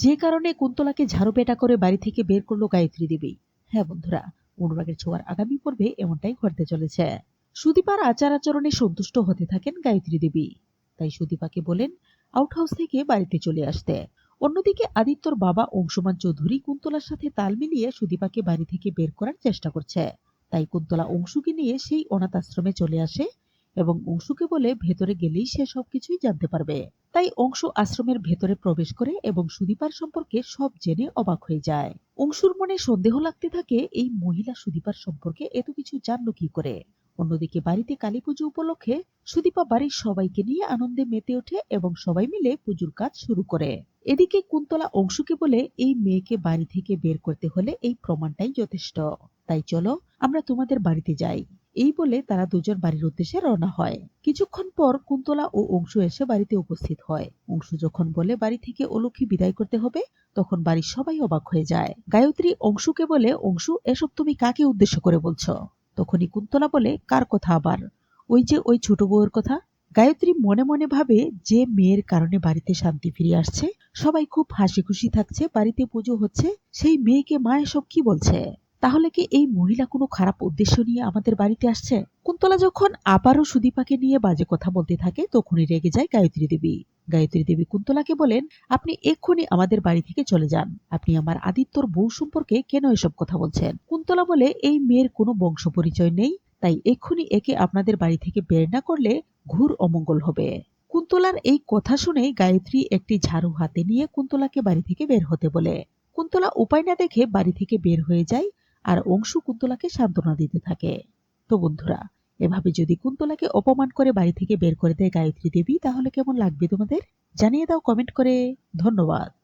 যে কারণে কুন্তলাকে ঝাড়ু পেটা করে বাড়ি থেকে বের করল গায়ত্রী দেবী। হ্যাঁ বন্ধুরা, অনুরাগের ছোঁয়ার আগামী পর্বে এমনটাই ঘটতে চলেছে। সুদীপার আচার আচরণে সন্তুষ্ট হতে থাকেন গায়ত্রী দেবী। তাই সুদীপাকে বলেন আউট হাউস থেকে বাড়িতে চলে আসতে। অন্যদিকে আদিত্যর বাবা অংশুমান চৌধুরী কুন্তলার সাথে তাল মিলিয়ে সুদীপাকে বাড়ি থেকে বের করার চেষ্টা করছে। তাই কুন্তলা অংশুকে নিয়ে সেই অনাথ আশ্রমে চলে আসে এবং অংশুকে বলে ভেতরে গেলেই সে সবকিছুই জানতে পারবে। তাই অংশু আশ্রমের ভেতরে প্রবেশ করে এবং সুদীপার সম্পর্কে সব জেনে অবাক হয়ে যায়। অংশুর মনে সন্দেহ লাগতে থাকে, এই মহিলা সুদীপার সম্পর্কে এত কিছু জানলো কি করে? অন্যদিকে বাড়িতে কালী পুজো উপলক্ষে সুদীপা বাড়ির সবাইকে নিয়ে আনন্দে মেতে ওঠে এবং সবাই মিলে পুজোর কাজ শুরু করে। এদিকে কুন্তলা অংশুকে বলে, এই মেয়েকে বাড়ি থেকে বের করতে হলে এই প্রমাণটাই যথেষ্ট। তাই চলো, আমরা তোমাদের বাড়িতে যাই। এই বলে তারা দুজন বাড়ির উদ্দেশ্যে রওনা হয়। কিছুক্ষণ পর কুন্তলা ও অংশু এসে বাড়িতে উপস্থিত হয়। অংশু যখন বলে, বাড়ি থেকে অলক্ষী বিদায় করতে হবে? তখন বাড়ির সবাই অবাক হয়ে যায়। গায়ত্রী অংশুকে বলে, অংশু, এসব তুমি কাকে উদ্দেশ্য করে বলছো? তখনই কুন্তলা বলে, কার কথা আবার? ওই যে ওই ছোট বউয়ের কথা? গায়ত্রী মনে মনে ভাবে, যে মেয়ের কারণে বাড়িতে শান্তি ফিরে আসছে, সবাই খুব হাসি খুশি থাকছে, বাড়িতে পুজো হচ্ছে, সেই মেয়েকে মা এসব কি বলছে? তাহলে কি এই মহিলা কোনো খারাপ উদ্দেশ্য নিয়ে আমাদের বাড়িতে আসছে? কুন্তলা যখন আবারও সুদীপাকে নিয়ে বাজে কথা বলতে থাকে, তখনই রেগে যায় গায়ত্রী দেবী। গায়ত্রী দেবী কুন্তলাকে বলেন, আপনি এক্ষুনি আমাদের বাড়ি থেকে চলে যান। আপনি আমার আদিত্যর বউ সম্পর্কে কেন এসব কথা বলছেন? কুন্তলা বলে, এই মেয়ের কোনো বংশ পরিচয় নেই, তাই এক্ষুনি একে আপনাদের বাড়ি থেকে বের না করলে ঘুর অমঙ্গল হবে। কুন্তলার এই কথা শুনে গায়ত্রী একটি ঝাড়ু হাতে নিয়ে কুন্তলাকে বাড়ি থেকে বের হতে বলে। কুন্তলা উপায় না দেখে বাড়ি থেকে বের হয়ে যায় আর অংশু কুন্তলাকে সান্ত্বনা দিতে থাকে। তো বন্ধুরা, এভাবে যদি কুন্তলাকে অপমান করে বাড়ি থেকে বের করে দেয় গায়ত্রী দেবী, তাহলে কেমন লাগবে তোমাদের? জানিয়ে দাও কমেন্ট করে। ধন্যবাদ।